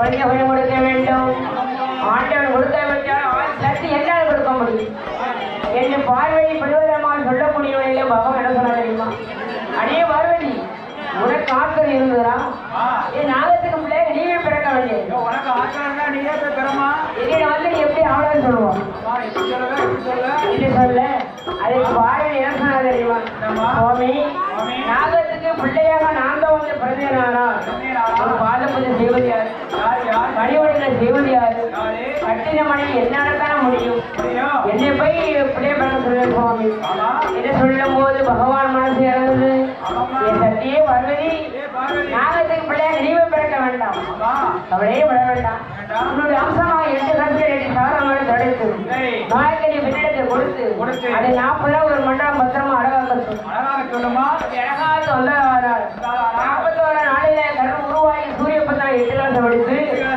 குழந்தை கொஞ்சம் கொடுக்க வேண்டும். ஆண்டவன் கொடுக்க ஆள் சக்தி என்னால் கொடுக்க முடியும். என்று பார்வதி பரிவரமாக சொல்லக்கூடிய வழியில பகவான் என்ன சொன்னா தெரியுமா? அடே பார்வதி உனக்கு ஆட்கள் இருந்ததா? என் நாகத்துக்கு பிள்ளைங்க நீவே பிறக்க வேண்டியது. உனக்கு ஆட்கள் நீயே போய் பெறமா? என்னை வந்து எப்படி ஆவலன்னு சொல்லுவோம் இப்படி சொல்ல அதுக்கு பார்வை என்ன சொன்னா தெரியுமா? சுவாமி. நாகத்துக்கு பிள்ளையாக நான் தான் வந்து பிறந்தேனாரா ஒரு பாத பூஜை செய்வது யார் மணிவடையில செய்வது யார்? கட்டின மணி என்னால தானே முடியும். என்னை போய் பிள்ளை பிறக்க சொல்ல சுவாமி என்ன சொல்லும் போது பகவான் மனசு இறங்குது. என் சத்தியே பார்வதி. நாகத்துக்கு பிள்ளையாக நீவே பிறக்க வேண்டாம். ஆமா. அவளே விட வேண்டாம். உன்னுடைய அம்சமாக எட்டு கருத்து எட்டு சாரங்களை தடுத்து சரி. நாயக்கடி பின்னெடுத்து கொடுத்து. அது ரூபா ஒரு மண்டலம் பத்திரமா அழகாக்க சொல்லு அழகாக சொல்லுமா அழகாக வந்தாரால் நாற்பத்தோரு நாளில கருண் உருவாகி சூரிய பத்திரம் எட்டு கலசம் எடுத்து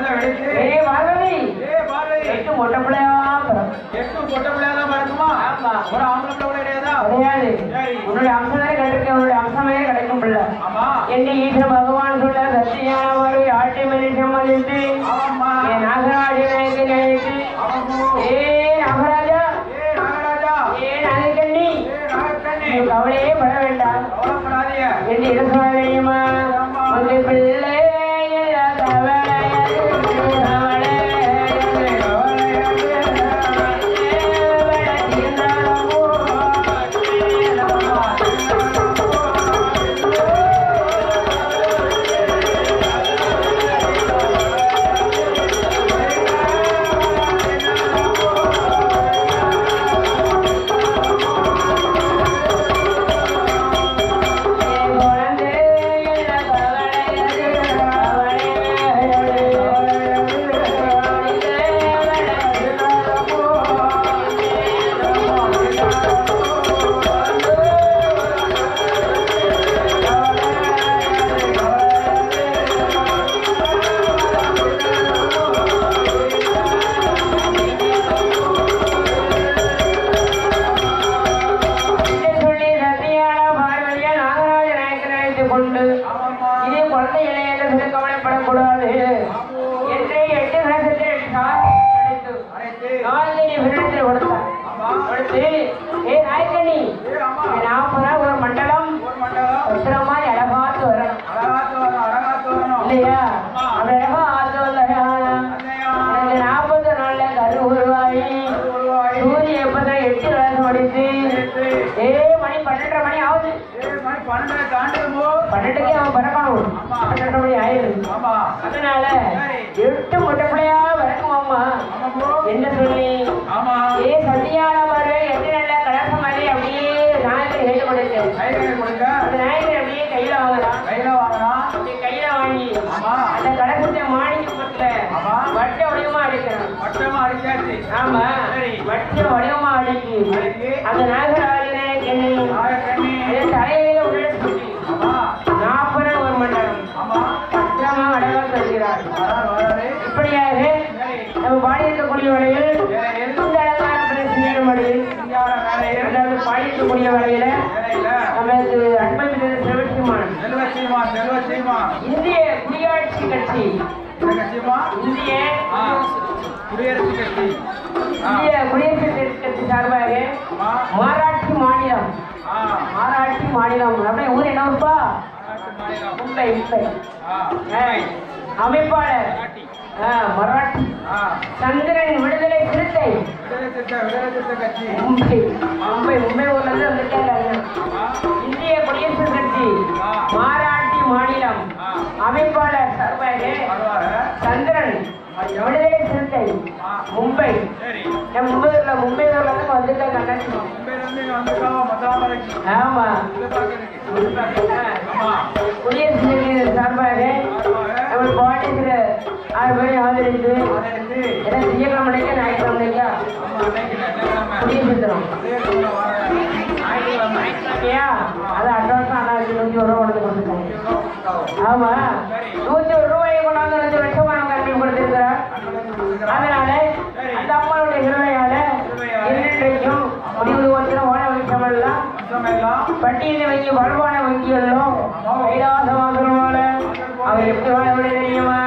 வெடித்து ஏ பார்வதி ஏ பார்வதி எட்டு மொட்டை பிள்ளையா பிறக்கும் எட்டு பொட்ட பிள்ளையாதான் பறக்குமா ஆமா. ஒரு ஆம்பளை பிள்ளை கிடையாதா கிடையாது சரி. உன்னுடைய அம்சமே கிடைக்க உன்னுடைய அம்சமே கிடைக்கும் பிள்ளை ஆமா என்று ஈஸ்வர பகவான் சொல்ல சத்தியானவர் ஆட்டி மதி சம்மதித்து ஆமாம்மா ஏ நாகராஜா ஏ நாகராஜா நாகக்கண்ணி கவலையே பட வேண்டாம். என்று மட்டமா அடிச்சாச்சு. ஆமா. வட்ட வடிவமா அடிக்கி. அந்த நாகராஜனை என் தலையில உள்ள நாற்பது ஒரு மண்டலம் ஆமா. பத்திரமா வராரு வராரு இப்படியாக நம்ம பாடி இருக்கக்கூடிய வரையில் செய்யும் வரையில் நமக்கு அன்பை இந்திய குடியாட்சி கட்சி. இந்திய குடியரசு கட்சி. இந்திய குடியரசு கட்சி சார்பாக மாராட்சி மாநிலம். மாராட்சி மாநிலம். அப்படியே ஊர் என்ன மாநிலம். மும்பை மும்பை. அமைப்பாளர். மராட்டி. சந்திரன் விடுதலை சிறுத்தை. மும்பை. மும்பை மும்பை ஊர்ல இருந்து வந்துட்டாங்க இந்திய குடியரசு கட்சி. மாராட்டி மாநிலம். அமைப்பாளர் சார்பாக சந்திரன் விடுதலை சென்னை மும்பை. என் மும்பைல மும்பைல இருந்து வந்துட்டேன் கண்டனம் ஆமா. குடியரசு தலைவர் சார்பாக நம்ம பாண்டியத்தில் ஆறு மணி ஆதரித்து ஏன்னா திங்கக்கிழமை ஞாயிற்றுக்கிழமை குடியரசு தினம் பட்டியலை வங்கி வலுவான வங்கியெல்லாம் கைலாச வாசனமான அவர் எப்படி வாழ தெரியுமா?